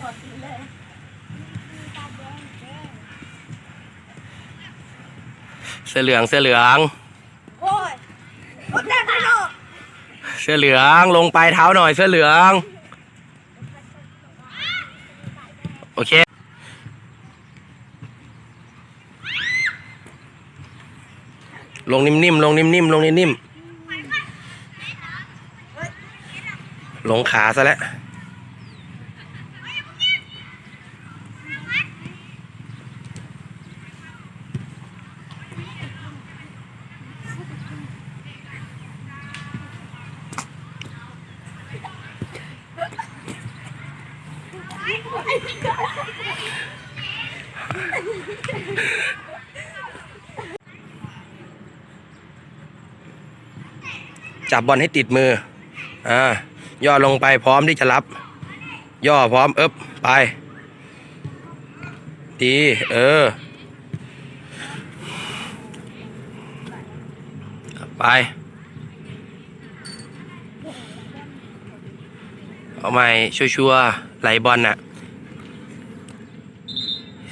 ถอดทิ้งเลยเสื้อเหลืองเสื้อเหลือง โอ้ยรถแดงไปโลกเสื้อเหลืองลงไปเท้าหน่อยเสื้อเหลือง โอเค ลงนิ่มๆลงนิ่มๆลงนิ่มๆลงขาซะแล้ว จับบอลให้ติดมือ อ่า ย่อลงไปพร้อมที่จะรับ ย่อพร้อมเอ๊บไป ดี เออ ไป เอาใหม่ชัวร์ๆไหลบอลน่ะ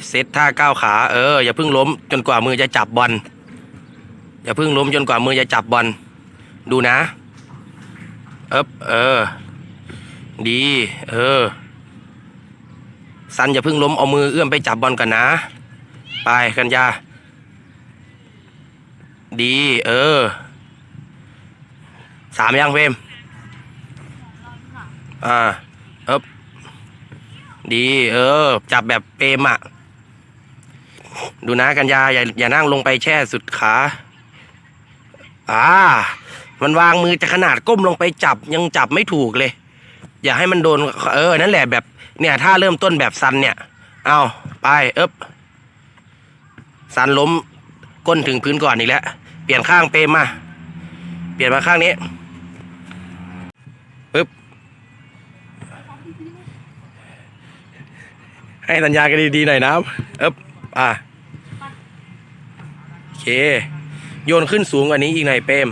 เซตท่าก้าวขาเอออย่าเพิ่งล้มจนกว่ามือจะจับบอลอย่าเพิ่งล้มจนกว่ามือจะจับบอลดูนะเอ๊บเออ ดี เออสันอย่าเพิ่งล้มเอามือเอื้อมไปจับบอลกันนะ ไปกันยาดี เออสามยังเฟมอ่าเอ๊บดี เออ จับแบบเปมอะ ดูนะกันยาอย่าอย่านั่งลงไปแช่สุดขา อ่า มันวางมือจะขนาดก้มลงไปจับยังจับไม่ถูกเลย อย่าให้มันโดน เออ นั่นแหละแบบเนี่ย ถ้าเริ่มต้นแบบซันเนี่ย เอาไปเอ๊บซันล้มก้นถึงพื้นก่อนอีกแล้ว เปลี่ยนข้างเปรมมา เปลี่ยนมาข้างนี้ปึ๊บ ให้สัญญากันดีๆหน่อยนะเอ๊บ อะโอเค โยนขึ้นสูงกว่านี้อีกหน่อยเปม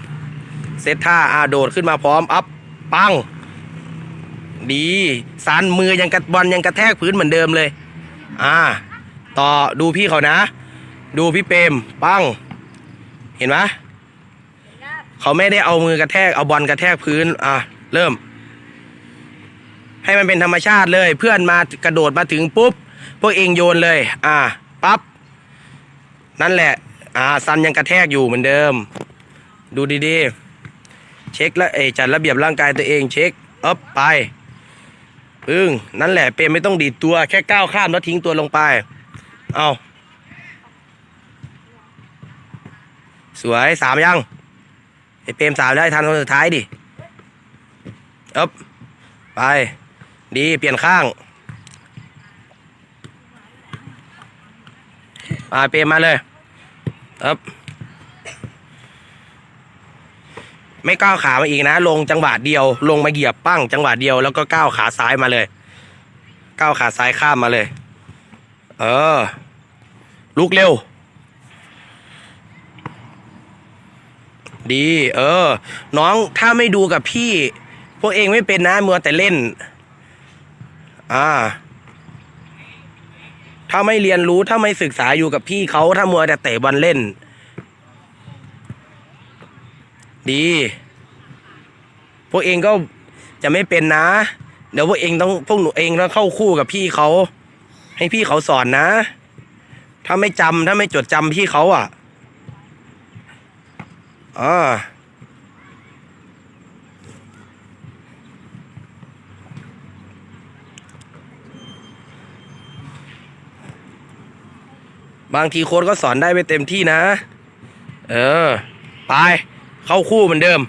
เซตท่าอาโดดขึ้นมาพร้อม อัพ ปัง ดีสันมือยังกระบอลยังกระแทกพื้นเหมือนเดิมเลย อ่า ต่อดูพี่เขานะ ดูพี่เปมปัง เห็นไหมเขาไม่ได้เอามือกระแทกเอาบอลกระแทกพื้น อะ เริ่ม ให้มันเป็นธรรมชาติเลย เพื่อนมากระโดดมาถึงปุ๊บ พวกเองโยนเลย อ่า ปั๊บนั่นแหละ อ่าซันยังกระแทกอยู่เหมือนเดิม ดูดีๆ เช็คแล้วเอจัดระเบียบร่างกายตัวเองเช็คอัพไปปึ้งนั่นแหละเปรมไม่ต้องดีดตัวแค่ก้าวข้ามแล้วทิ้งตัวลงไป เอาสวยสามยังไอเปรมสามได้ทันคนสุดท้ายดิอัพไป ดีเปลี่ยนข้าง ไปเปรมมาเลยอัพไม่ก้าวขามาอีกนะ ลงจังหวะเดียว ลงมาเหยียบปั้งจังหวะเดียวแล้วก็ก้าวขาซ้ายมาเลย ก้าวขาซ้ายข้ามมาเลย เออ ลุกเร็ว ดี เออ น้องถ้าไม่ดูกับพี่ พวกเองไม่เป็นนะมัวแต่เล่น อ่า ถ้าไม่เรียนรู้ถ้าไม่ศึกษาอยู่กับพี่เขาถ้ามัวแต่เตะบอลเล่น ดี พวกเองก็จะไม่เป็นนะ เดี๋ยวพวกเองต้องพวกหนูเองต้องเข้าคู่กับพี่เขาให้พี่เขาสอนนะ ถ้าไม่จำถ้าไม่จดจำพี่เขาอะอ่า บางทีโค้ดก็สอนได้ไม่เต็มที่นะ เออ ไป เข้าคู่เหมือนเดิม